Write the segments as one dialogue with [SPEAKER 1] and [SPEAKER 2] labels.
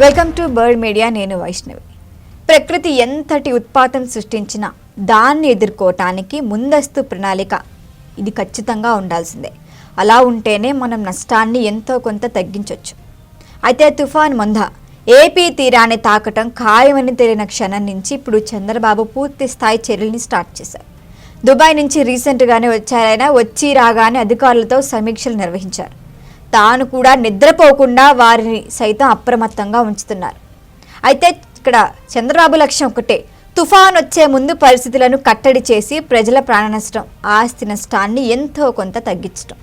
[SPEAKER 1] Welcome to bird media నేను వైష్ణవి. ప్రకృతి ఎంతటి ఉత్పాతం సృష్టించినా దాన్ని ఎదుర్కోవటానికి ముందస్తు ప్రణాళిక ఇది ఖచ్చితంగా ఉండాల్సిందే. అలా ఉంటేనే మనం నష్టాన్ని ఎంతో కొంత తగ్గించవచ్చు అయితే తుఫాన్ మొంద ఏపీ తీరాన్ని తాకటం ఖాయమని తెలియన క్షణం నుంచి ఇప్పుడు చంద్రబాబు పూర్తి స్థాయి చర్యల్ని స్టార్ట్ చేశారు. దుబాయ్ నుంచి రీసెంట్గానే వచ్చారైనా వచ్చి రాగానే అధికారులతో సమీక్షలు నిర్వహించారు. తాను కూడా నిద్రపోకుండా వారిని సైతం అప్రమత్తంగా ఉంచుతున్నారు. అయితే ఇక్కడ చంద్రబాబు లక్ష్యం ఒకటే. తుఫాన్ వచ్చే ముందు పరిస్థితులను కట్టడి చేసి ప్రజల ప్రాణ నష్టం ఆస్తి నష్టాన్ని ఎంతో కొంత తగ్గించడం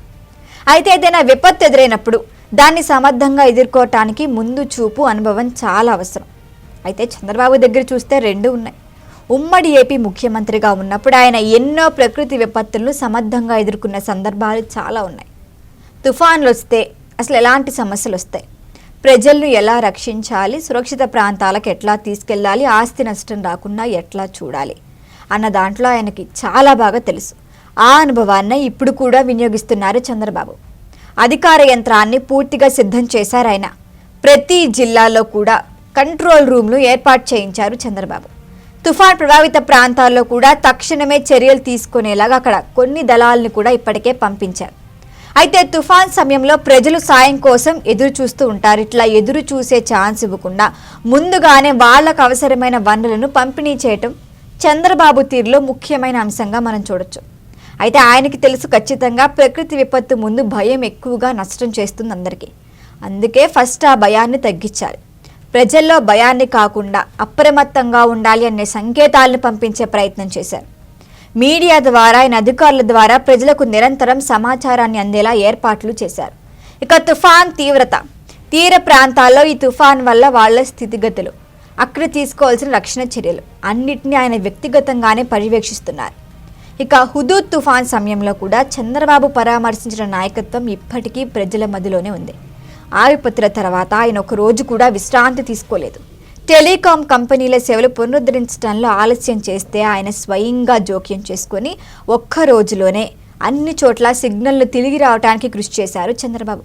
[SPEAKER 1] అయితే ఏదైనా విపత్తు ఎదురైనప్పుడు దాన్ని సమర్థంగా ఎదుర్కోవటానికి ముందు చూపు అనుభవం చాలా అవసరం. అయితే చంద్రబాబు దగ్గర చూస్తే రెండు ఉన్నాయి. ఉమ్మడి ఏపీ ముఖ్యమంత్రిగా ఉన్నప్పుడు ఆయన ఎన్నో ప్రకృతి విపత్తులను సమర్థంగా ఎదుర్కొన్న సందర్భాలు చాలా ఉన్నాయి. తుఫాన్లు వస్తే అసలు ఎలాంటి సమస్యలు వస్తాయి ప్రజలను ఎలా రక్షించాలి? సురక్షిత ప్రాంతాలకు ఎట్లా తీసుకెళ్ళాలి? ఆస్తి నష్టం రాకుండా ఎట్లా చూడాలి? అన్న దాంట్లో ఆయనకి చాలా బాగా తెలుసు. ఆ అనుభవాన్ని ఇప్పుడు కూడా వినియోగిస్తున్నారు చంద్రబాబు. అధికార యంత్రాన్ని పూర్తిగా సిద్ధం చేశారు ఆయన. ప్రతి జిల్లాలో కూడా కంట్రోల్ రూమ్లు ఏర్పాటు చేయించారు చంద్రబాబు. తుఫాన్ ప్రభావిత ప్రాంతాల్లో కూడా తక్షణమే చర్యలు తీసుకునేలాగా అక్కడ కొన్ని దళాలను కూడా ఇప్పటికే పంపించారు. అయితే తుఫాన్ సమయంలో ప్రజలు సాయం కోసం ఎదురు చూస్తూ ఉంటారు. ఇట్లా ఎదురు చూసే ఛాన్స్ ఇవ్వకుండా ముందుగానే వాళ్ళకు అవసరమైన వనరులను పంపిణీ చేయటం చంద్రబాబు తీరులో ముఖ్యమైన అంశంగా మనం చూడొచ్చు. అయితే ఆయనకి తెలుసు ఖచ్చితంగా ప్రకృతి విపత్తు ముందు భయం ఎక్కువగా నష్టం చేస్తుంది అందరికీ. అందుకే ఫస్ట్ ఆ భయాన్ని తగ్గించాలి. ప్రజల్లో భయాన్ని కాకుండా అప్రమత్తంగా ఉండాలి అనే సంకేతాలను పంపించే ప్రయత్నం చేశారు. మీడియా ద్వారా ఆయన అధికారుల ద్వారా ప్రజలకు నిరంతరం సమాచారాన్ని అందేలా ఏర్పాట్లు చేశారు. ఇక తుఫాన్ తీవ్రత. తీర ప్రాంతాల్లో ఈ తుఫాన్ వల్ల వాళ్ళ స్థితిగతులు. అక్కడ తీసుకోవాల్సిన రక్షణ చర్యలు. అన్నిటినీ ఆయన వ్యక్తిగతంగానే పర్యవేక్షిస్తున్నారు. ఇక హుదూద్ తుఫాన్ సమయంలో కూడా చంద్రబాబు పరామర్శించిన నాయకత్వం ఇప్పటికీ ప్రజల మదిలోనే ఉంది. ఆ విపత్తుల తర్వాత ఆయన ఒక రోజు కూడా విశ్రాంతి తీసుకోలేదు. టెలికాం కంపెనీల సేవలు పునరుద్ధరించడంలో ఆలస్యం చేస్తే ఆయన స్వయంగా జోక్యం చేసుకొని ఒక్క రోజులోనే అన్ని చోట్ల సిగ్నల్లు తిరిగి రావడానికి కృషి చేశారు చంద్రబాబు.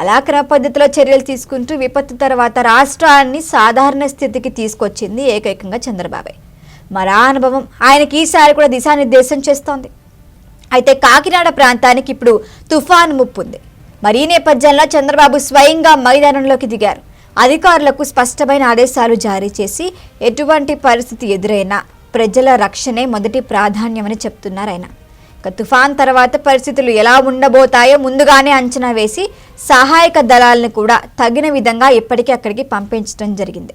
[SPEAKER 1] అలా క్రమ పద్ధతిలో చర్యలు తీసుకుంటూ విపత్తు తర్వాత రాష్ట్రాన్ని సాధారణ స్థితికి తీసుకొచ్చింది ఏకైకంగా చంద్రబాబే. మరా అనుభవం ఆయనకి ఈసారి కూడా దిశానిర్దేశం చేస్తోంది. అయితే కాకినాడ ప్రాంతానికి ఇప్పుడు తుఫాను ముప్పు ఉంది మరి ఈ నేపథ్యంలో చంద్రబాబు స్వయంగా మైదానంలోకి దిగారు. అధికారులకు స్పష్టమైన ఆదేశాలు జారీ చేసి ఎటువంటి పరిస్థితి ఎదురైనా ప్రజల రక్షణే మొదటి ప్రాధాన్యమని చెప్తున్నారు ఆయన. ఇక తుఫాన్ తర్వాత పరిస్థితులు ఎలా ఉండబోతాయో ముందుగానే అంచనా వేసి సహాయక దళాలను కూడా తగిన విధంగా ఇప్పటికీ అక్కడికి పంపించడం జరిగింది.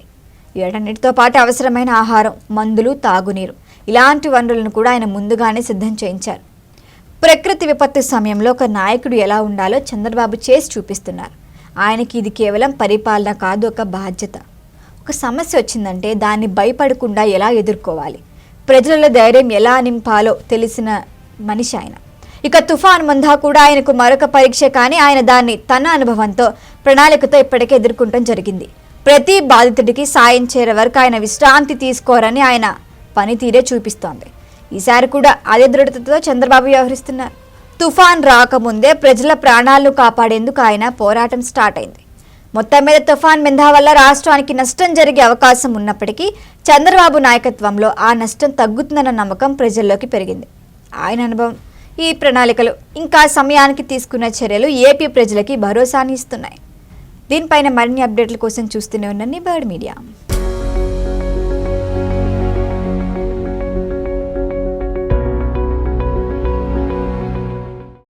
[SPEAKER 1] వీటన్నిటితో పాటు అవసరమైన ఆహారం మందులు తాగునీరు ఇలాంటి వనరులను కూడా ఆయన ముందుగానే సిద్ధం చేయించారు. ప్రకృతి విపత్తు సమయంలో ఒక నాయకుడు ఎలా ఉండాలో చంద్రబాబు చేసి చూపిస్తున్నారు. ఆయనకి ఇది కేవలం పరిపాలన కాదు ఒక బాధ్యత. ఒక సమస్య వచ్చిందంటే దాన్ని భయపడకుండా ఎలా ఎదుర్కోవాలి? ప్రజలలో ధైర్యం ఎలా నింపాలో తెలిసిన మనిషి ఆయన. ఇక తుఫాన్ మందా కూడా ఆయనకు మరొక పరీక్ష కానీ ఆయన దాన్ని తన అనుభవంతో ప్రణాళికతో ఇప్పటికే ఎదుర్కొంటం జరిగింది. ప్రతి బాధితుడికి సాయం చేరే వరకు ఆయన విశ్రాంతి తీసుకోరని ఆయన పనితీరే చూపిస్తోంది. ఈసారి కూడా అదే దృఢతతో చంద్రబాబు వ్యవహరిస్తున్నారు. తుఫాన్ రాకముందే ప్రజల ప్రాణాలను కాపాడేందుకు ఆయన పోరాటం స్టార్ట్ అయింది. మొత్తం మీద తుఫాన్ మిందా వల్ల రాష్ట్రానికి నష్టం జరిగే అవకాశం ఉన్నప్పటికీ చంద్రబాబు నాయకత్వంలో ఆ నష్టం తగ్గుతుందన్న నమ్మకం ప్రజల్లోకి పెరిగింది. ఆయన అనుభవం ఈ ప్రణాళికలు ఇంకా సమయానికి తీసుకున్న చర్యలు ఏపీ ప్రజలకి భరోసాని ఇస్తున్నాయి. దీనిపైన మరిన్ని అప్డేట్ల కోసం చూస్తూనే ఉండండి బర్డ్ మీడియా.